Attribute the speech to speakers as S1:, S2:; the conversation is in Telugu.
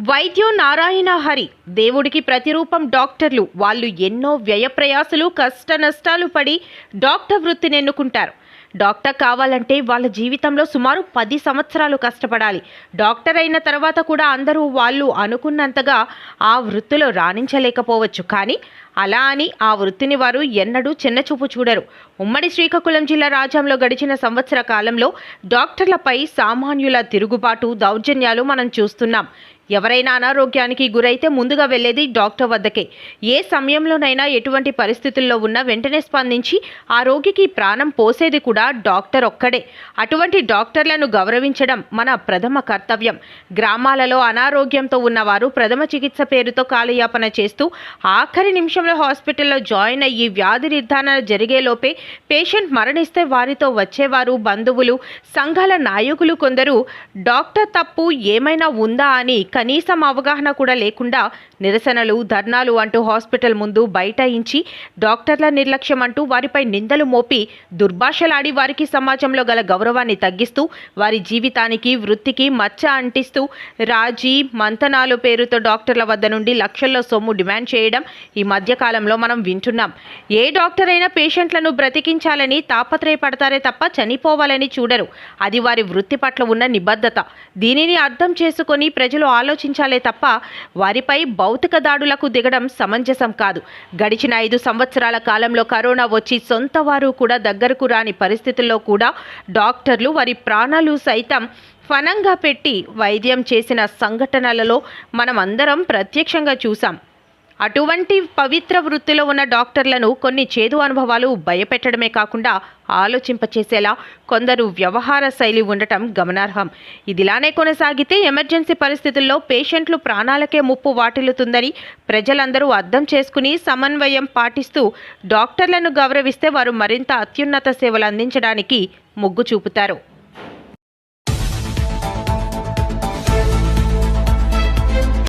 S1: వైద్యో నారాయణ హరి దేవుడికి ప్రతిరూపం డాక్టర్లు. వాళ్ళు ఎన్నో వ్యయప్రయాసలు కష్ట నష్టాలు పడి డాక్టర్ వృత్తిని ఎన్నుకుంటారు. డాక్టర్ కావాలంటే వాళ్ళ జీవితంలో సుమారు పది సంవత్సరాలు కష్టపడాలి. డాక్టర్ అయిన తర్వాత కూడా అందరూ వాళ్ళు అనుకున్నంతగా ఆ వృత్తిలో రాణించలేకపోవచ్చు. కానీ అలా అని ఆ వృత్తిని వారు ఎన్నడూ చిన్నచూపు చూడరు. ఉమ్మడి శ్రీకాకుళం జిల్లా రాజ్యంలో గడిచిన సంవత్సర కాలంలో డాక్టర్లపై సామాన్యుల తిరుగుబాటు దౌర్జన్యాలు మనం చూస్తున్నాం. ఎవరైనా అనారోగ్యానికి గురైతే ముందుగా వెళ్ళేది డాక్టర్ వద్దకే. ఏ సమయంలోనైనా ఎటువంటి పరిస్థితుల్లో ఉన్నా వెంటనే స్పందించి ఆ రోగికి ప్రాణం పోసేది కూడా డాక్టర్ ఒక్కడే. అటువంటి డాక్టర్లను గౌరవించడం మన ప్రథమ కర్తవ్యం. గ్రామాలలో అనారోగ్యంతో ఉన్నవారు ప్రథమ చికిత్స పేరుతో కాలయాపన చేస్తూ ఆఖరి నిమిషంలో హాస్పిటల్లో జాయిన్ అయ్యి వ్యాధి నిర్ధారణ జరిగేలోపే పేషెంట్ మరణిస్తే వారితో వచ్చేవారు బంధువులు సంఘాల నాయకులు కొందరు డాక్టర్ తప్పు ఏమైనా ఉందా? అని కనీసం అవగాహన కూడా లేకుండా నిరసనలు ధర్నాలు అంటూ హాస్పిటల్ ముందు బైఠాయించి డాక్టర్ల నిర్లక్ష్యం అంటూ వారిపై నిందలు మోపి దుర్భాషలాడి వారికి సమాజంలో గల గౌరవాన్ని తగ్గిస్తూ వారి జీవితానికి వృత్తికి మచ్చ అంటిస్తూ రాజీ మంతనాలు పేరుతో డాక్టర్ల వద్ద నుండి లక్షల్లో సొమ్ము డిమాండ్ చేయడం ఈ మధ్యకాలంలో మనం వింటున్నాం. ఏ డాక్టర్ అయినా పేషెంట్లను బ్రతికించాలని తాపత్రయపడతారే తప్ప చనిపోవాలని చూడరు. అది వారి వృత్తి పట్ల ఉన్న నిబద్ధత. దీనిని అర్థం చేసుకొని ప్రజలు ఆలోచించాలే తప్ప వారిపై భౌతిక దాడులకు దిగడం సమంజసం కాదు. గడిచిన ఐదు సంవత్సరాల కాలంలో కరోనా వచ్చి సొంత వారు కూడా దగ్గరకు రాని పరిస్థితుల్లో కూడా డాక్టర్లు వారి ప్రాణాలు సైతం ఫనంగా పెట్టి వైద్యం చేసిన సంఘటనలలో మనం అందరం ప్రత్యక్షంగా చూసాం అటువంటి పవిత్ర వృత్తిలో ఉన్న డాక్టర్లను కొన్ని చేదు అనుభవాలు భయపెట్టడమే కాకుండా ఆలోచింపచేసేలా కొందరు వ్యవహార శైలి ఉండటం గమనార్హం. ఇదిలానే కొనసాగితే ఎమర్జెన్సీ పరిస్థితుల్లో పేషెంట్లు ప్రాణాలకే ముప్పు వాటిల్లుతుందని ప్రజలందరూ అర్థం చేసుకుని సమన్వయం పాటిస్తూ డాక్టర్లను గౌరవిస్తే వారు మరింత అత్యున్నత సేవలు అందించడానికి మొగ్గు చూపుతారు.